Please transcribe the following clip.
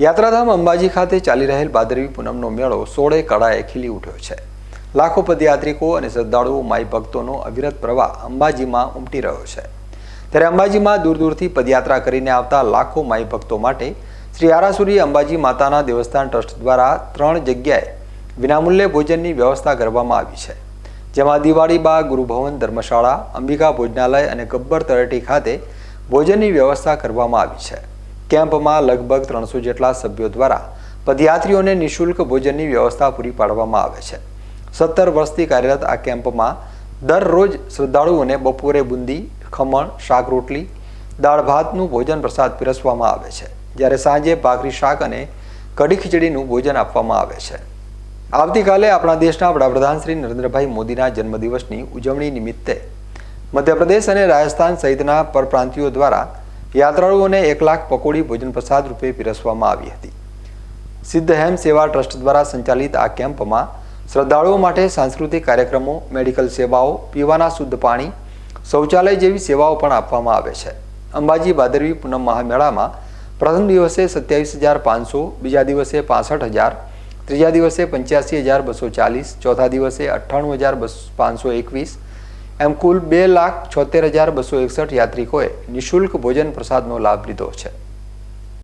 યાત્રાધામ અંબાજી ખાતે ચાલી રહેલ ભાદરવી પૂનમનો મેળો સોળે કળાએ ખીલી ઉઠ્યો છે. લાખો પદયાત્રિકો અને શ્રદ્ધાળુઓ માઈ ભક્તોનો અવિરત પ્રવાહ અંબાજીમાં ઉમટી રહ્યો છે. ત્યારે અંબાજીમાં દૂર દૂરથી પદયાત્રા કરીને આવતા લાખો માઈ ભક્તો માટે શ્રી આરાસુરી અંબાજી માતાના દેવસ્થાન ટ્રસ્ટ દ્વારા ત્રણ જગ્યાએ વિનામૂલ્યે ભોજનની વ્યવસ્થા કરવામાં આવી છે. જેમાં દિવાળી બા, ગુરુભવન, ધર્મશાળા, અંબિકા ભોજનાલય અને ગબ્બર તળેટી ખાતે ભોજનની વ્યવસ્થા કરવામાં આવી છે. કેમ્પમાં લગભગ ત્રણસો જેટલા સભ્યો દ્વારા પદયાત્રીઓને નિઃશુલ્ક ભોજનની વ્યવસ્થા પૂરી પાડવામાં આવે છે. સત્તર વર્ષથી કાર્યરત આ કેમ્પમાં દરરોજ શ્રદ્ધાળુઓને બપોરે બુંદી, ખમણ શાક રોટલી દાળ ભાતનું ભોજન પ્રસાદ પીરસવામાં આવે છે, જ્યારે સાંજે ભાખરી શાક અને કઢી ખીચડીનું ભોજન આપવામાં આવે છે. આવતીકાલે આપણા દેશના વડાપ્રધાન શ્રી નરેન્દ્રભાઈ મોદીના જન્મદિવસની ઉજવણી નિમિત્તે મધ્યપ્રદેશ અને રાજસ્થાન સહિતના પરપ્રાંતિયો દ્વારા યાત્રાળુઓને એક લાખ પકોડી ભોજન પ્રસાદ રૂપે પીરસવામાં આવી હતી. સિદ્ધ હેમ સેવા ટ્રસ્ટ દ્વારા સંચાલિત આ કેમ્પમાં શ્રદ્ધાળુઓ માટે સાંસ્કૃતિક કાર્યક્રમો, મેડિકલ સેવાઓ, પીવાના શુદ્ધ પાણી, શૌચાલય જેવી સેવાઓ પણ આપવામાં આવે છે. અંબાજી ભાદરવી પૂનમ મહામેળામાં પ્રથમ દિવસે સત્યાવીસ હજાર પાંચસો, બીજા દિવસે પાસઠ હજાર, ત્રીજા દિવસે પંચ્યાસી હજાર બસો ચાલીસ, ચોથા દિવસે અઠ્ઠાણું હજાર બસ પાંચસો એકવીસ એમ કુલ બે લાખ છોતેર હજાર બસો એકસઠ યાત્રિકોએ નિઃશુલ્ક ભોજન પ્રસાદનો લાભ લીધો છે.